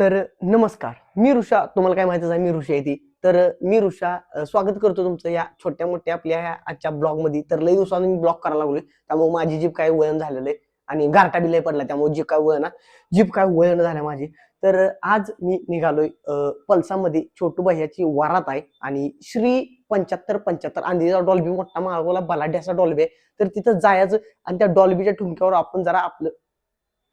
तर नमस्कार मी ऋषा. तुम्हाला काय माहितीच आहे मी ऋषा येते तर मी ऋषा स्वागत करतो तुमचं या छोट्या मोठ्या आपल्या ह्या आजच्या ब्लॉगमध्ये. तर लई दिवसांनी मी ब्लॉग करायला लागलोय. त्यामुळे माझी जीप काय वळण झालेलं आहे आणि गारटा बी लय पडला त्यामुळे जीप काय वळण जीप काय वळण झाल्या माझी. तर आज मी निघालोय अ, पल्सामध्ये. छोटू भैयाची वारात आहे आणि श्री पंच्याहत्तर पंच्याहत्तर. आंधीचा डॉल्बी मोठा मागवला बलाढ्याचा डॉल्बी आहे. तर तिथं जायचं आणि त्या डॉल्बीच्या ठुमक्यावर आपण जरा आपलं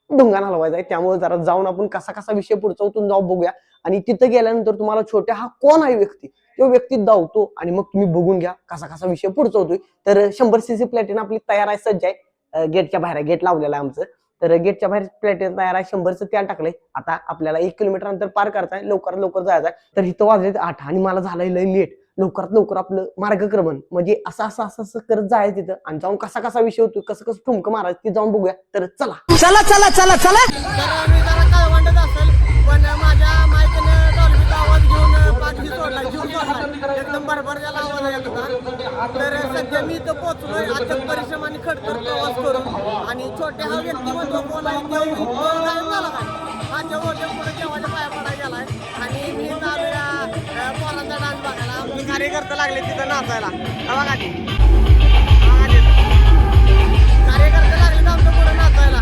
ढुंगाण हलवायचा आहे. त्यामुळे जरा जाऊन आपण कसा कसा विषय पुढचा उतरून जाऊ बघूया. आणि तिथं गेल्यानंतर तुम्हाला छोट्या हा कोण आहे व्यक्ती? तो व्यक्ती धावतो आणि मग तुम्ही बघून घ्या कसा कसा विषय पुढचा होतोय. तर शंभर सीसी प्लॅटिन आपली तयार आहे सज्ज आहे. गेटच्या बाहेर गेट लावलेलं आहे आमचं. तर गेटच्या बाहेर प्लॅटिन तयार आहे. शंभरचं तेल टाकलंय. आता आपल्याला एक किलोमीटर अंतर पार करताय. लवकरात लवकर जायचं आहे तर इथं वाजले आठ आणि मला झालंय लय लेट. लवकरात लवकर आपलं मार्गक्रमण. म्हणजे असं असं असं असं करत जायचं तिथं. आणि जाऊन कसा कसा विषय होतो कसं कसं ठुमकं मारायचं ते जाऊन बघूया. तर चला. चला चला चला चला. तर सध्या मी इथं पोहोचलोय अथक परिश्रम आणि खडतर प्रवास करून आणि छोट्या हा व्यक्तिमत्व कोण आहे तो झाला काय माझ्या मोठ्या पुढे पाया पडायला गेलाय आणि मी इथं आलो डान्स बघायला कार्यकर्ते लागले तिथं नाचायला हवा बघा ते. ते. लागले तर आमच्या पुढे नाचायला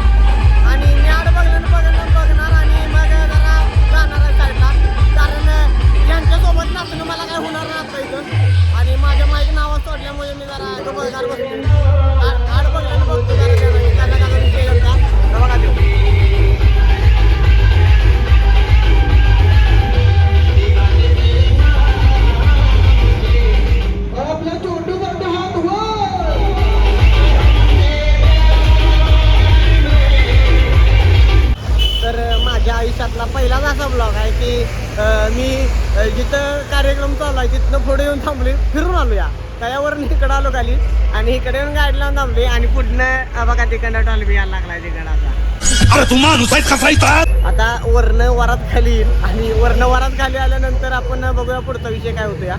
आणि मी आड बघलं बघणार बघणार आणि मग जरा जाणार आहे साईडला कारण यांच्यासोबत नाचणं मला काय होणार नाही इथं आयुष्यातला पहिलाच असा ब्लॉग आहे की मी जिथं कार्यक्रम चालू आहे तिथनं पुढे येऊन थांबले फिरून आलो या तळ्यावरून इकडं आलो खाली आणि इकडे येऊन गाडी लावून थांबले आणि पुढनं बघा तिकडनं टॉलबी यायला लागलाय तिकडं आता. वरनं वरात खाली आणि वरनं वरात खाली आल्यानंतर आपण बघूया पुढचा विषय काय होतो या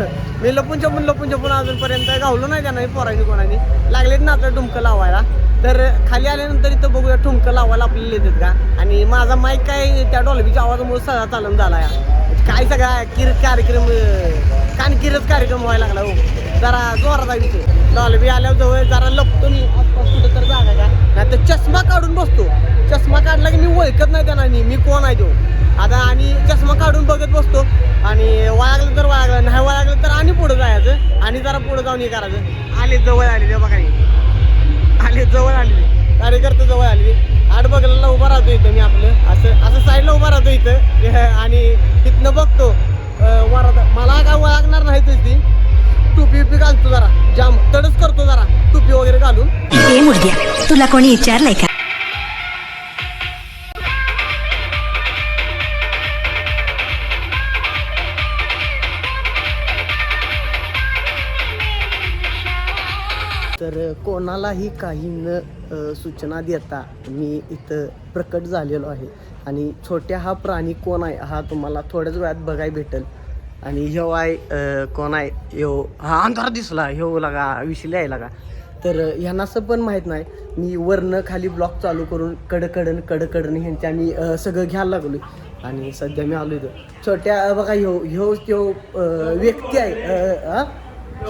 मी लपून छपून लपून छपून अजूनपर्यंत गावलो नाही त्यांना पोरांनी कोणाने? लागलेत ना आता ठुमकं लावायला. तर खाली आल्यानंतर इथं बघूया ठुमकं लावायला आपल्याला येतात का? आणि माझा माईक काय त्या डॉल्बीच्या आवाजामुळे सगळा चालून झाला या. काय सगळा किर कार्यक्रम अं, कानकिरच कार्यक्रम व्हायला लागला हो. जरा जोरात आहे विषय डॉल्बी आल्यावर जवळ जरा लपतो मी आसपास कुठं तर जागा का नाही तर चष्मा काढून बसतो. चष्मा काढला की मी ओळखत नाही त्यांना मी मी कोण आहे तो? आता आणि चष्मा काढून बघत बसतो. आणि वाळगलं तर वाळगलं नाही वाळगलं तर आणि पुढं जायचं. आणि जरा पुढं जाऊन हे करायचं. आले जवळ आले ते बघा आले जवळ आले कार्यकर्ते जवळ आले आठ बघायला उभा राहतो इथं मी आपलं. असं असं साईडला उभा राहतो इथं. आणि तिथनं बघतो. वरात मला काय ओळखणार नाही ती. टोपी उपी घालतो जरा. जाम तडच करतो जरा. टोपी वगैरे घालून. तुला कोणी विचारलंय का? कोणालाही काही न सूचना देता मी इथं प्रकट झालेलो आहे. आणि छोट्या हा प्राणी कोण आहे हा तुम्हाला थोड्याच वेळात बघायला भेटेल. आणि ह्यो आहे कोण आहे ह्यो हा अंधारा दिसला ह्यो लागा विशिले आहे लागा. तर ह्यांना असं पण माहीत नाही मी वरनं खाली ब्लॉक चालू करून कडकडन कडकडन ह्यांच्या मी सगळं घ्यायला लागलो आणि सध्या मी आलो इथं. छोट्या बघा ह्यो ह्यो त्यो व्यक्ती आहे हां?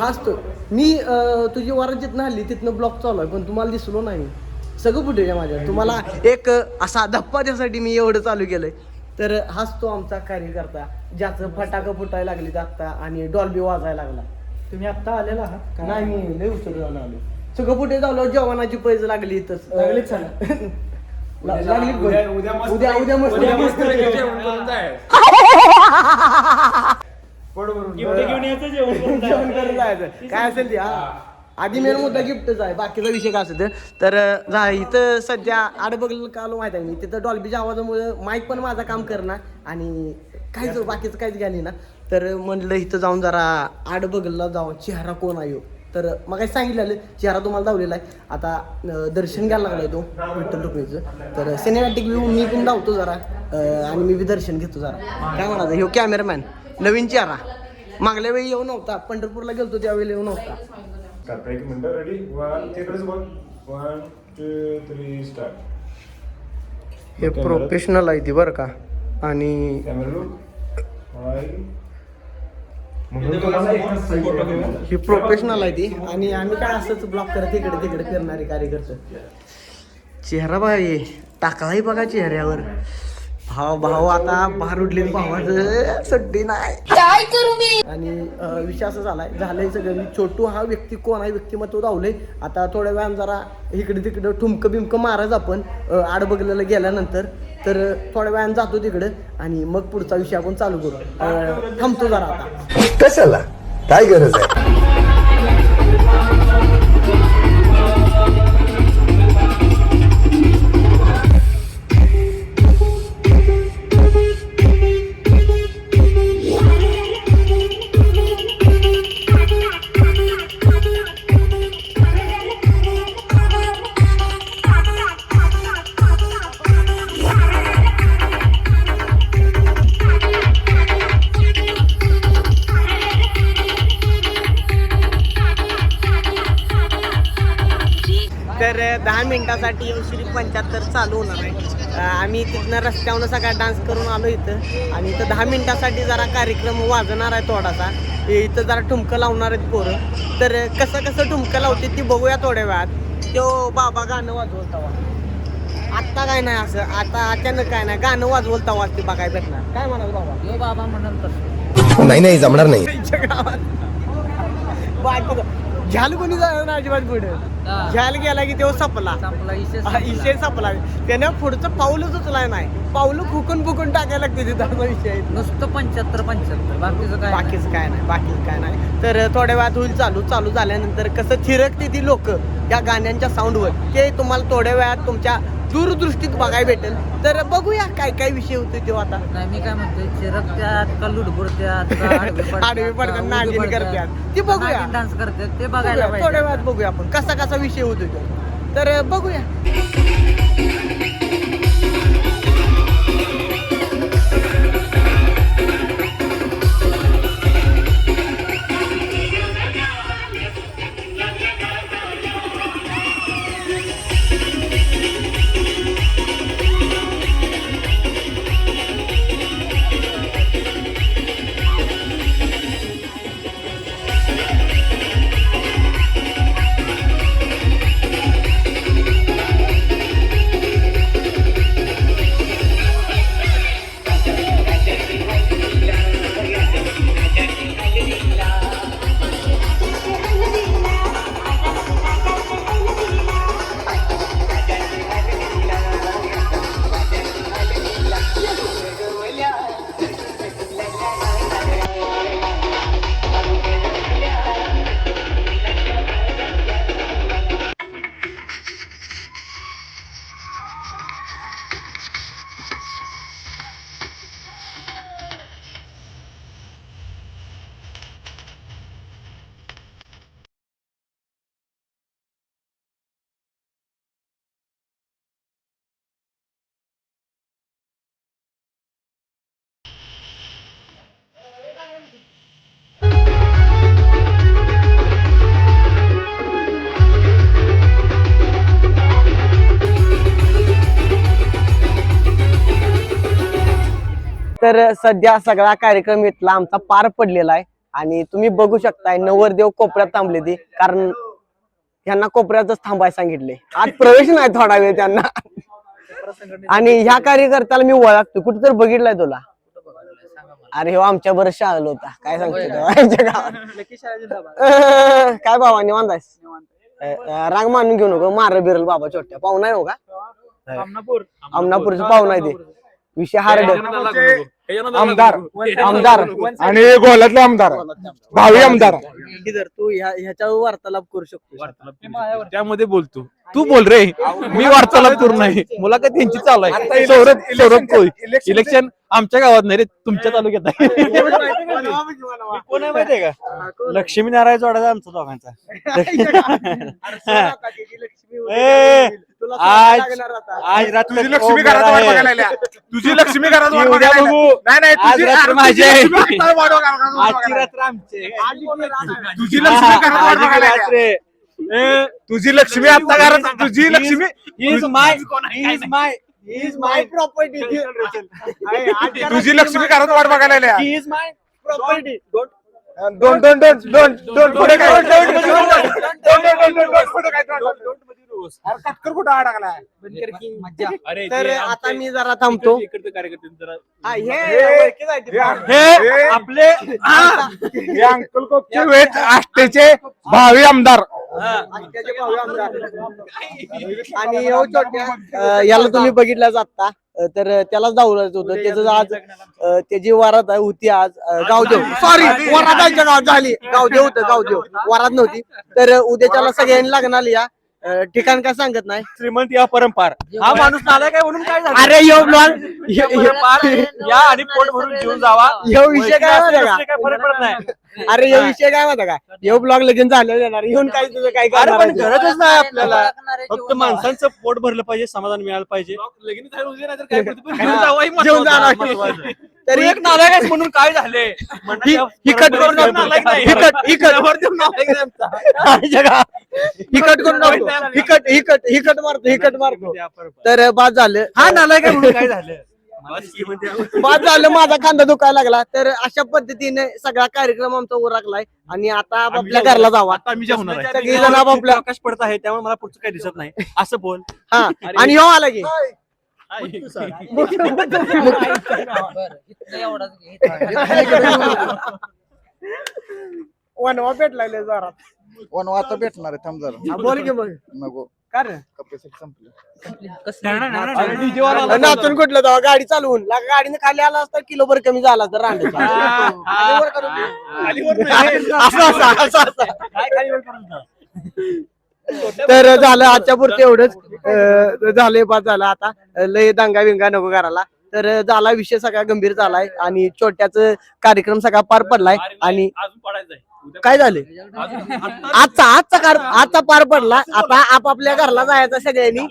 हाच तो मी अं, तुझी वरात जिथनं हल्ली तिथनं ब्लॉक चालू आहे पण तुम्हाला दिसलो नाही. मी सगळं फुटेज आहे माझ्या तुम्हाला एक अं, असा धप्पा द्यासाठी मी एवढं चालू केलंय. तर हाच तो आमचा कार्यकर्ता ज्याचं फटाकं फुटायला लागली आता आणि डॉल्बी वाजायला लागला. तुम्ही आत्ता आलेला आहात नाही मी लय उशीर झाला आलो सगळं फुटेज झालं जेवणाची पैज लागली इथंच लागली लागली. उद्या उद्या मस्त जेवण करून जायचं काय असेल ते हा. आधी मेन मुद्दा गिफ्टच आहे. बाकीचा विषय काय असेल. तर जा इथं सध्या आडबगल का आलो माहीत आहे मी तिथं डॉल्बीच्या आवाजामुळे माईक पण माझं काम करणार. आणि काहीच बाकीचं काहीच घ्याली ना तर म्हणलं इथं जाऊन जरा आडबगलला जावं चेहरा कोण आहे? तर मग काय सांगितलेलं चेहरा तुम्हाला धावलेला आहे. आता दर्शन घ्यायला लागलाय तो विठ्ठल रुक्मिणीचं. तर सिनेमॅटिक व्ह्यू मी पण धावतो जरा. आणि मी बी दर्शन घेतो जरा. काय म्हणायचं? ह्यो कॅमेरामॅन नवीन चेहरा. मागल्या वेळी येऊ नव्हता. पंढरपूरला गेलतो त्यावेळी येऊ नव्हता. करता एक मिनिट रेडी वन तिकडेच बघ वन टू थ्री स्टार्ट हे प्रोफेशनल आहे ती बरं का? आणि कॅमेरा लुक म्हणून तुम्हाला एकच side बघायला मिळालं. ही प्रोफेशनल आहे ती. आणि आम्ही काय असंच ब्लॉक करत इकडे तिकडे करणारे कार्यकर्ते. चेहरा बघा ये टाकलाही बघा चेहऱ्यावर. भाव भाव आता बाहेर उडले भावाचं सुट्टी नाही. काय करू मी? आणि असं झालाय झालंय सगळं. मी छोटू हा व्यक्ती कोण आहे व्यक्तिमत्व दावलंय. आता थोड्या वेळानं जरा इकडे तिकडे ठुमकं बिमकं मारायच आपण. अं, आड बघलेलं गेल्यानंतर तर थोड्या वेळानं जातो तिकडं आणि मग पुढचा विषय आपण चालू करू. थांबतो जरा आता. कशाला? काय गरज आहे? दहा मिनिटासाठी श्री पंच्याहत्तर चालू होणार आहे. आम्ही तिथनं रस्त्यावरून सगळा डान्स करून आलो इथं. आणि इथं दहा मिनिटासाठी जरा कार्यक्रम वाजणार आहे थोडासा. हे इथं जरा ठुमकं लावणार आहेत पोरं. तर कसं कसं ठुमकं लावते ती बघूया थोड्या वेळात. तो बाबा गाणं वाजवत तवा. आत्ता काय नाही असं. आता अचानक काय नाही. गाणं वाजवत तवा ते बघायला भेटणार. काय म्हणाल बाबा? यो बाबा म्हणून तसं. नाही नाही जमणार नाही. गावात. बाकी झाल कोणी जाणार अजिबात पुढे? झाल गेला की तेव्हा सपला. इशे संपला. त्यानं पुढचं पाऊलच उचलाय नाही. पाऊल फुकून फुकून टाकायला लागते तिथं विषय. नुसतं पंच्याहत्तर पंच्याहत्तर. बाकीचं काय. बाकीच काय नाही बाकीच काय नाही. तर थोड्या वेळात होईल चालू. चालू झाल्यानंतर कसं थिरकते ती लोक या गाण्यांच्या साऊंडवर ते तुम्हाला थोड्या वेळात तुमच्या दूरदृष्टीत बघायला भेटेल. तर बघूया काय काय विषय होतो तो आता. नाही मी काय म्हणतोय चिरकत्यात का लुडबुडत्यात आडवे उभे नागिन करत्यात. ते बघूया. डान्स करतात ते बघायला थोड्या वेळात बघूया आपण. कसा कसा विषय होतो तर बघूया. तर सध्या सगळा कार्यक्रम इथला आमचा पार पडलेला आहे. आणि तुम्ही बघू शकताय नवरदेव कोपऱ्यात थांबले ते. कारण यांना कोपऱ्यातच थांबायला सांगितले. आज प्रवेश नाही थोडा वेळ त्यांना. आणि ह्या कार्यकर्त्याला मी ओळखतो कुठे तर बघितलाय तुला. अरे हो आमच्या बरं शाळेला होता. काय सांगतो काय बाबा निवांत रांग मानून घेऊ नको. मार बिरल बाबा छोट्या. पाहुणा आहे हो का? आमनापूरचा पाहुणा आहे ते. विषय हार्ड आमदार आमदार आणि गोलातले आमदार भावी आमदार इधर तू ह्या- ह्याच्यावर वार्तालाप करू शकतो त्यामध्ये बोलतो. तू बोल रे. मी वार्तालाप करू नाही मुलाखत त्यांची चालू आहे. सौरभ सौरभ कोळी. इलेक्शन आमच्या गावात नाही रे तुमच्या तालुक्यात आहे. कोण आहे माहितीये का? लक्ष्मी नारायण जोडायचा आमचा दोघांचा. आज आज रात्र तुझी लक्ष्मी घरात वाट बघायला आल्या. तुझी लक्ष्मी घरात. नाही नाही आज तुझी- रात्र माझी आजची रात्र आमची तुझी लक्ष्मी घरात आल्या. तुझी लक्ष्मी आता घरात तुझी Lakshmi is my is my is my property तुझी लक्ष्मी घरात वाट बघायला आल्या. इज माय प्रॉपर्टी दोन दोन दोन दोन दोन पुढे काय दोन दोन दोन दोन दोन दोन पुढे काय दोन दोन अरे कटकर कुठं अडकलाय अरे तर आता मी जरा थांबतो. इकडचे कार्यकर्ते जरा- हा, हे हे- ओळखी जायचे. हे आपले हे. अंकल कोपचे वेट आष्टेचे भावी आमदार. त्याचे भाऊ आमदार. आणि यो छोट्या याला तुम्ही बघितलं जाता अं, तर त्यालाच दावलं होतं. त्याचं आज त्याची वरात आहे- होती आज. गावदेव. सॉरी वराताच्या गावात झाली. गावदेव होतं गावदेव. वरात नव्हती. तर उद्याच्याला सगळ्यांनी लागणार या. ठिकाण काय सांगत नाही. श्रीमंत या परंपार. हा माणूस नालाय काय म्हणून काय अरे यो या आणि पोट भरून जेवून जावा. विषय काय फरक पडत नाही. अरे यो विषय काय माहिती का? यो ब्लॉग लगेच झालं येणार येऊन काय तुझं काय अरे करणार पण आहे? गरजच नाही आपल्याला. फक्त माणसांचं पोट भरलं पाहिजे समाधान मिळालं पाहिजे. लगीन झालं उद्या नाहीतर काय करतो, पण घेऊन जावं हे घेऊन महत्वाचं. जाणार. महत्वाचं. तरी एक नालायक आहेस म्हणून काय झाले? ही ही कट करून नालायक नाही. ही कट ही कट. जगा. ही कट करून टाकतो. ही कट ही कट ही कट मारतो ही कट मारतो. तर बाद झालं. हा नालायक आहे म्हणून काय झालं? बाद झालं माझा खांदा दुखायला लागला. तर अशा पद्धतीने सगळा कार्यक्रम आमचा उरकलाय आणि आता आपल्या घरला जावा. आता आम्ही जेवणार आहे. सगळी जण आपापल्या आकाश पडत आहे त्यामुळे मला पुढचं काही दिसत नाही. असं बोल. हा. आणि हो आला की. बरं, इथलं एवढंच घे, इथलं. वनवा भेटला जोरात. वन आता भेटणार आहे थांब जरा. हा, बोल की मग. नको. का रे? कपॅसिटी संपली. आणि DJ वर आला. नाचून कुठलं तेव्हा गाडी चालवून. ला- गाडीने खाली आला असता किलो भर कमी झाला तर रांडेचा असं असं असं असं. तर झालं आजच्या पुरते एवढंच. अं, झालंय बाद झालं आता. अं, लय दंगा बिंगा नको करायला. तर अं, झाला विषय सगळा गंभीर झालाय आणि छोट्याच कार्यक्रम सगळा पार पडलाय. आणि अजून पडायचंय. उद्या काय झाले आजचा आजचा कार आजचा पार पडला आता आपापल्या घरला जायचं सगळ्यांनी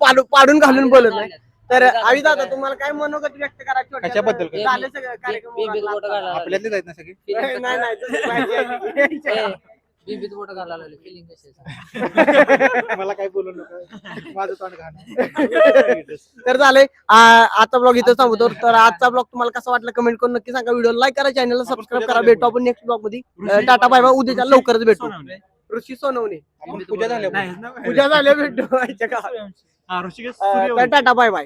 पाडू पाडून घालून बोलत नाही तर आवी दादा तुम्हाला काय मनोगत व्यक्त करा छोट्या- कशाबद्दल? झालं सगळं कार्यक्रम ना सगळी नाही नाही बीबीत बोटं घालायला लागले फिलिंग कशी आहे? मला काय बोलू नका. माझं तोंड घाण तर झालंय. आ- आजचा ब्लॉग इथं थांबवतो तर आजचा ब्लॉग तुम्हाला कसा वाटला कमेंट करून नक्की सांगा. व्हिडिओ लाईक करा चॅनलला सबस्क्राईब करा. भेटू आपण नेक्स्ट ब्लॉगमध्ये. अं, टाटा बाय बाय. उद्याच्या लवकरच भेटू. ऋषी सोनवणे. पूजा झाल्या पूजा झाल्या भेटू. आजच्या गावात. हा ऋषिकेश अं, सूर्यवंशी. तर टाटा बाय बाय.